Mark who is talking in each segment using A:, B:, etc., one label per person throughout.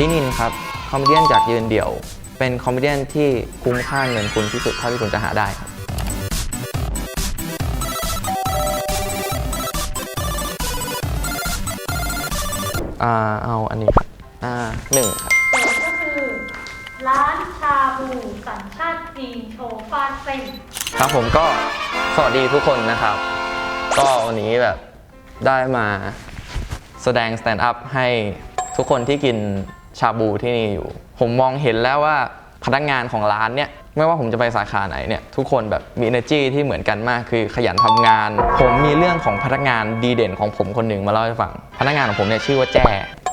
A: ลินินครับ คอมเมเดี้จากยืนเดี่ยว เป็นคอมเมเดี้ที่คุ้มค่าเงินคุณที่สุดเท่าที่คุณจะหาได้ครับอ่าเอาอันนี้ครับอ่าหนึ่งครับ
B: โจทย์ก็คือ ร้านชาบูสัญชาติจีนโชว์ฟาดเส้น
A: ครับผมก็สวัสดีทุกคนนะครับ ก็วันนี้แบบได้มาแสดงสแตนด์อัพให้ทุกคนที่กิน ชาบูที่นี่อยู่ ผมมองเห็นแล้วว่าพนักงานของร้านเนี่ยไม่ว่าผมจะไปสาขาไหนเนี่ยทุกคนแบบมี energy ที่เหมือนกันมาก คือขยันทำงาน ผมมีเรื่องของพนักงานดีเด่นของผมคนหนึ่งมาเล่าให้ฟัง พนักงานของผมเนี่ยชื่อว่าแจ้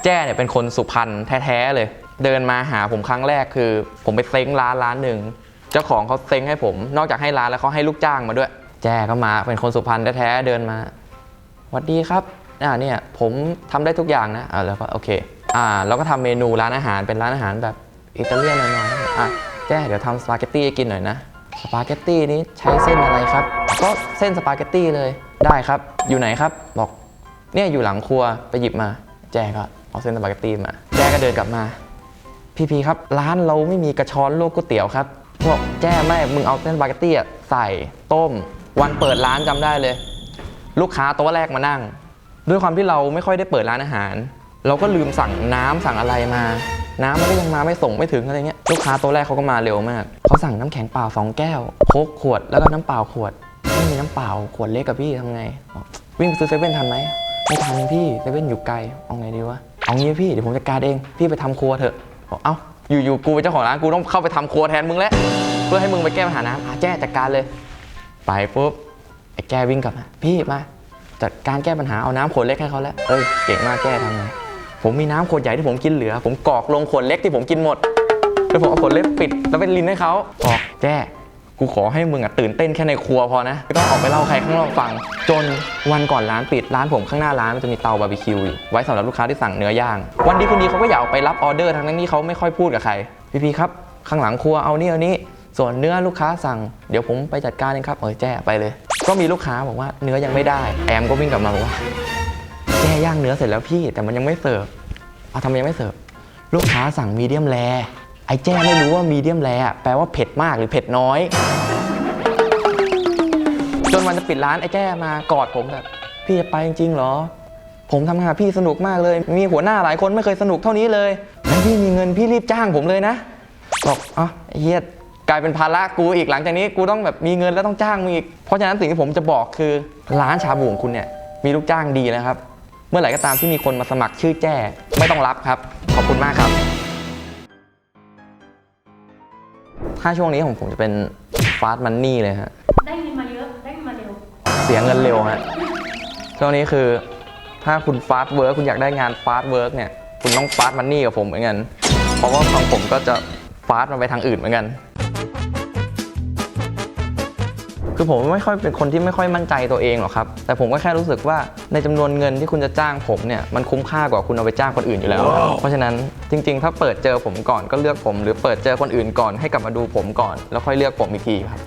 A: แจ้เนี่ยเป็นคนสุพรรณแท้ๆเลย เดินมาหาผมครั้งแรกคือ ผมไปเซ้งร้านร้านหนึ่งเจ้าของเขาเซ้งให้ผม นอกจากให้ร้านแล้วเขาให้ลูกจ้างมาด้วย แจ้ก็มาเป็นคนสุพรรณแท้ๆเดินมาสวัสดีครับอ่าเนี่ยผมทำได้ทุกอย่างนะอ่าแล้วก็โอเค อ่าเราก็ทำเมนูร้านอาหารเป็นร้านอาหารแบบอิตาเลียนหน่อยๆอะแจ้เดี๋ยวทำสปาเกตตี้กินหน่อยนะสปาเกตตี้นี้ใช้เส้นอะไรครับ ก็เส้นสปาเกตตี้เลยได้ครับ อยู่ไหนครับ บอกเนี่ยอยู่หลังครัวไปหยิบมา แจ้ก็เอาเส้นสปาเกตตี้มา แจ้ก็เดินกลับมา พี่พีครับ ร้านเราไม่มีกระชอนโลกก๋วยเตี๋ยวครับบอกแจ้ไม่มึงเอาเส้นสปาเกตตี้ใส่ต้ม วันเปิดร้านจำได้เลย ลูกค้าโต๊ะแรกมานั่ง ด้วยความที่เราไม่ค่อยได้เปิดร้านอาหาร เราก็ลืมสั่งน้ำสั่งอะไรมา น้ำมันก็ยังมาไม่ส่งไม่ถึงอะไรเงี้ยลูกค้าโต๊ะแรกเขาก็มาเร็วมากเขาสั่งน้ำแข็งเปล่าสองแก้วโค้กขวดแล้วก็น้ำเปล่าขวดไม่มีน้ำเปล่าขวดเล็กกับพี่ทำไง วิ่งไปซื้อเซเว่นทันไหมไม่ทันพี่เซเว่นอยู่ไกลเอาไงดีวะเอางี้พี่เดี๋ยวผมจัดการเองพี่ไปทำครัวเถอะบอกเอ้าอยู่ๆกูเป็นเจ้าของร้านกูต้องเข้าไปทำครัวแทนมึงแล้วเพื่อให้มึงไปแก้ปัญหาน้ำอะแจ้จัดการเลย ไปปุ๊บไอ้แกวิ่งกลับมาพี่มาจัดการแก้ปัญหาเอาน้ำขวดเล็กให้เขาแล้วเอ้ยเก่งมากแก้ทำไง ผมมีน้ำขวดใหญ่ที่ผมกินเหลือ ผมกอกลงขวดเล็กที่ผมกินหมด แล้วผมเอาขวดเล็กปิด แล้วเป็นลินให้เขาบอกแจ้กูขอให้มึงอะตื่นเต้นแค่ในครัวพอนะไม่ต้องออกไปเล่าใครข้างนอกฟัง จนวันก่อนร้านปิดร้านผมข้างหน้าร้านมันจะมีเตาบาร์บีคิวอยู่ไว้สำหรับลูกค้าที่สั่งเนื้อย่าง วันดีคืนดีเขาก็อยากออกไปรับออเดอร์ทั้งนั้นที่เขาไม่ค่อยพูดกับใคร พี่พีครับข้างหลังครัวเอานี่เอานี่ส่วนเนื้อลูกค้าสั่งเดี๋ยวผมไปจัดการเองครับเออแจ้ไปเลย ก็มีลูกค้าบอกว่าเนื้อยังไม่ได้แอมก็วิ่งกลับมาบอกว่า แจ้ย่างเนื้อเสร็จแล้วพี่แต่มันยังไม่เสิร์ฟเอาทำไมยังไม่เสิร์ฟลูกค้าสั่งมีเดียมแรไอ้แจ้ไม่รู้ว่ามีเดียมแรแปลว่าเผ็ดมากหรือเผ็ดน้อย จนวันจะปิดร้านไอ้แจ้มากอดผมแบบพี่จะไปจริงๆหรอ ผมทำงานพี่สนุกมากเลย มีหัวหน้าหลายคนไม่เคยสนุกเท่านี้เลยงั้นพี่มีเงินพี่รีบจ้างผมเลยนะบอกอ๋อเฮียกลายเป็นภาระกูอีกหลังจากนี้กูต้องแบบมีเงินแล้วต้องจ้างมึงอีก เพราะฉะนั้นสิ่งที่ผมจะบอกคือร้านชาบูของคุณเนี่ยมีลูกจ้างดีนะครับ เมื่อไหร่ก็ตามที่มีคนมาสมัครชื่อแจ้ ไม่ต้องรับครับ ขอบคุณมากครับ ถ้าช่วงนี้ของผมจะเป็นฟาสต์มันนี่เลยฮะ
B: ได้เงินมาเยอะ ได้เงินมาเร็ว
A: เสียเงินเร็วฮะ ช่วงนี้คือถ้าคุณฟาสต์เวิร์กคุณอยากได้งานฟาสต์เวิร์กเนี่ย คุณต้องฟาสต์มันนี่กับผมเหมือนกัน เพราะว่าทางผมก็จะฟาสต์มันไปทางอื่นเหมือนกัน คือผมไม่ค่อยเป็นคนที่ไม่ค่อยมั่นใจตัวเองหรอกครับ แต่ผมก็แค่รู้สึกว่าในจำนวนเงินที่คุณจะจ้างผมเนี่ยมันคุ้มค่ากว่าคุณเอาไปจ้างคนอื่นอยู่แล้ว เพราะฉะนั้นจริง ๆ ถ้าเปิดเจอผมก่อนก็เลือกผม หรือเปิดเจอคนอื่นก่อนให้กลับมาดูผมก่อน แล้วค่อยเลือกผมอีกทีครับ